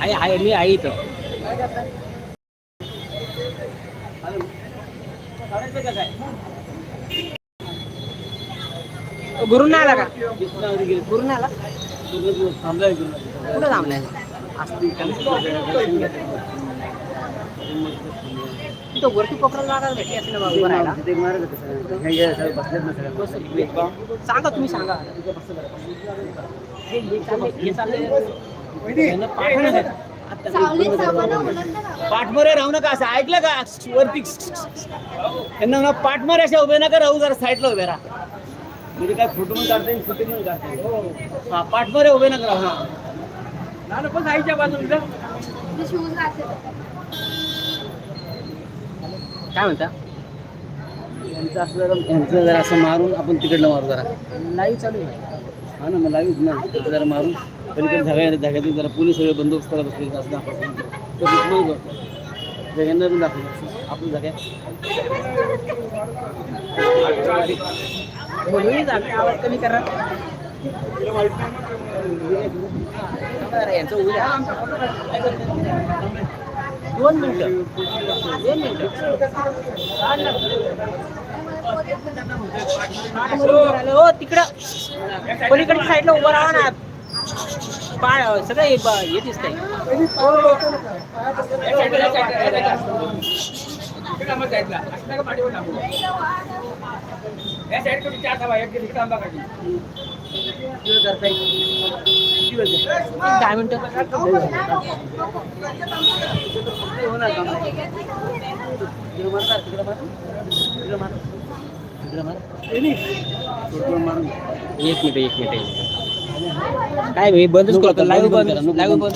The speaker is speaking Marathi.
आहे आहे मी आहे इथं. गुरुना आला का? गुरुना आला कुठं थांबलाय? तो वरती कोपरा जागा भेटली असेल बाबा राहायला. सांगा तुम्ही सांगा. हे- हे हे चाललंय. पाठमोरे राहू नका असं. ऐकलं का? वरती त्यांना ना पाठमोरे अशा उभे नका राहू जरा साईडला उभे राहा. म्हणजे काय फोटो पण काढता येईल शूटिंग पण काढता येईल. हा. पाठमोरे उभे नका राहू हा. ना पण आईच्या बाजूला काय म्हणता? यांचं असं जरा यांचं जरा असं मारून आपण तिकडलं मारू जरा. लाईव्ह चालू आहे. हा ना मला लाईव्ह ना. जरा मारून पलीकडे जागा धाग्यातून जरा पोलीस सगळे बंदोबस्त करत असतील असं दाखवतो तर दुश्मन करतो जगांना पण दाखवतो. आपण जागा बोलून जागा आवाज कमी करा. यांचं उद्या. दोन मिनिटं. दोन मिनिटं. हो तिकडं. पलीकडच्या साईडला उभं राहा ना. पाय सगळं हे दिसत आहे ब- हे दिसतंय दहा मिनिटं होणार का? तिकडं मार, तिकडं मार. तिकडं मार. तिकडं मार. तिकडं मारून. एक मिनिट एक मिनिट एक. काय बंदच करतो लाईव्ह बंद लाईव्ह बंद